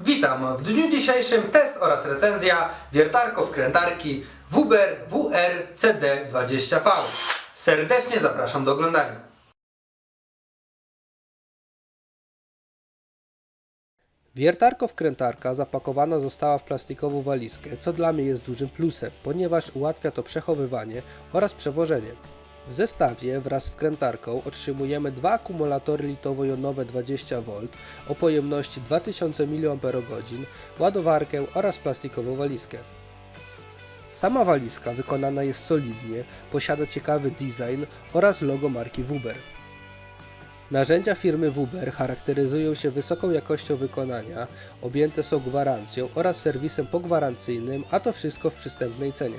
Witam. W dniu dzisiejszym test oraz recenzja wiertarko-wkrętarki WR CD20V. Serdecznie zapraszam do oglądania. Wiertarko-wkrętarka zapakowana została w plastikową walizkę, co dla mnie jest dużym plusem, ponieważ ułatwia to przechowywanie oraz przewożenie. W zestawie wraz z wkrętarką otrzymujemy dwa akumulatory litowo-jonowe 20V o pojemności 2000 mAh, ładowarkę oraz plastikową walizkę. Sama walizka wykonana jest solidnie, posiada ciekawy design oraz logo marki Wuber. Narzędzia firmy Wuber charakteryzują się wysoką jakością wykonania, objęte są gwarancją oraz serwisem pogwarancyjnym, a to wszystko w przystępnej cenie.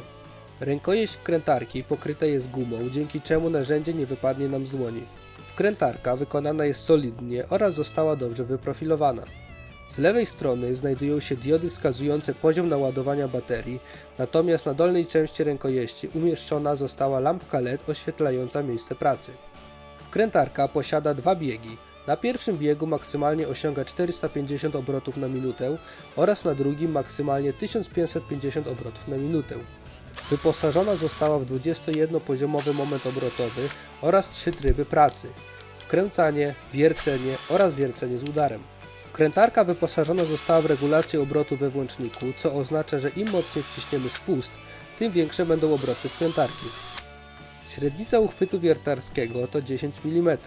Rękojeść wkrętarki pokryta jest gumą, dzięki czemu narzędzie nie wypadnie nam z dłoni. Wkrętarka wykonana jest solidnie oraz została dobrze wyprofilowana. Z lewej strony znajdują się diody wskazujące poziom naładowania baterii, natomiast na dolnej części rękojeści umieszczona została lampka LED oświetlająca miejsce pracy. Wkrętarka posiada dwa biegi. Na pierwszym biegu maksymalnie osiąga 450 obrotów na minutę oraz na drugim maksymalnie 1550 obrotów na minutę. Wyposażona została w 21-poziomowy moment obrotowy oraz trzy tryby pracy: wkręcanie, wiercenie oraz wiercenie z udarem. Wkrętarka wyposażona została w regulację obrotu we włączniku, co oznacza, że im mocniej wciśniemy spust, tym większe będą obroty wkrętarki. Średnica uchwytu wiertarskiego to 10 mm.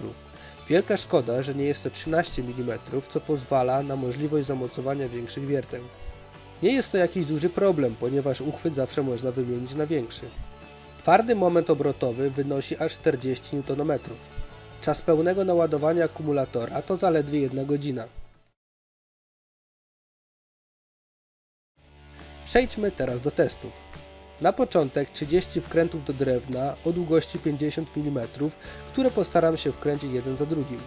Wielka szkoda, że nie jest to 13 mm, co pozwala na możliwość zamocowania większych wierteł. Nie jest to jakiś duży problem, ponieważ uchwyt zawsze można wymienić na większy. Twardy moment obrotowy wynosi aż 40 Nm. Czas pełnego naładowania akumulatora to zaledwie 1 godzina. Przejdźmy teraz do testów. Na początek 30 wkrętów do drewna o długości 50 mm, które postaram się wkręcić jeden za drugim.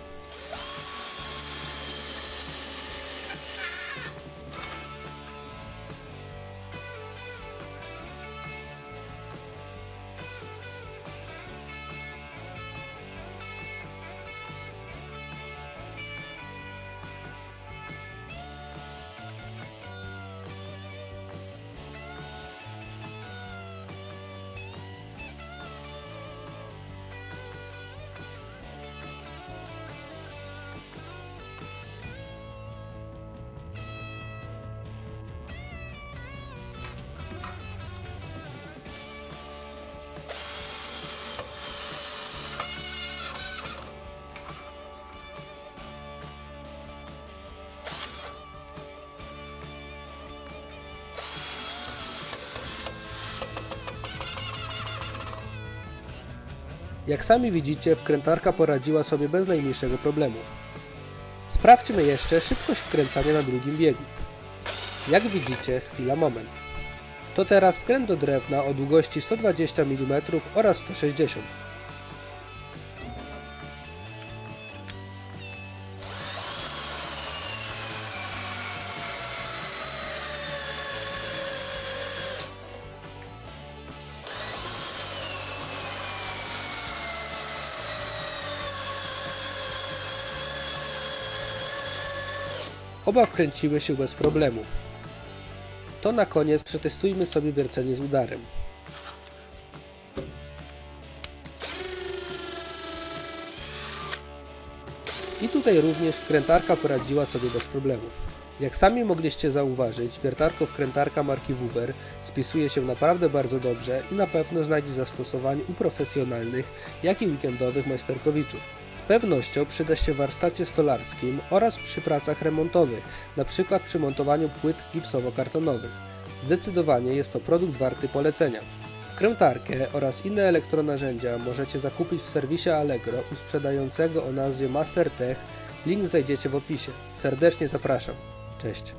Jak sami widzicie, wkrętarka poradziła sobie bez najmniejszego problemu. Sprawdźmy jeszcze szybkość wkręcania na drugim biegu. Jak widzicie, chwila moment. To teraz wkręt do drewna o długości 120 mm oraz 160 Oba wkręciły się bez problemu. To na koniec przetestujmy sobie wiercenie z udarem. I tutaj również wkrętarka poradziła sobie bez problemu. Jak sami mogliście zauważyć, wiertarko-wkrętarka marki Wuber spisuje się naprawdę bardzo dobrze i na pewno znajdzie zastosowanie u profesjonalnych, jak i weekendowych majsterkowiczów. Z pewnością przyda się w warsztacie stolarskim oraz przy pracach remontowych, np. przy montowaniu płyt gipsowo-kartonowych. Zdecydowanie jest to produkt warty polecenia. Wkrętarkę oraz inne elektronarzędzia możecie zakupić w serwisie Allegro u sprzedającego o nazwie MasterTech. Link znajdziecie w opisie. Serdecznie zapraszam. Cześć.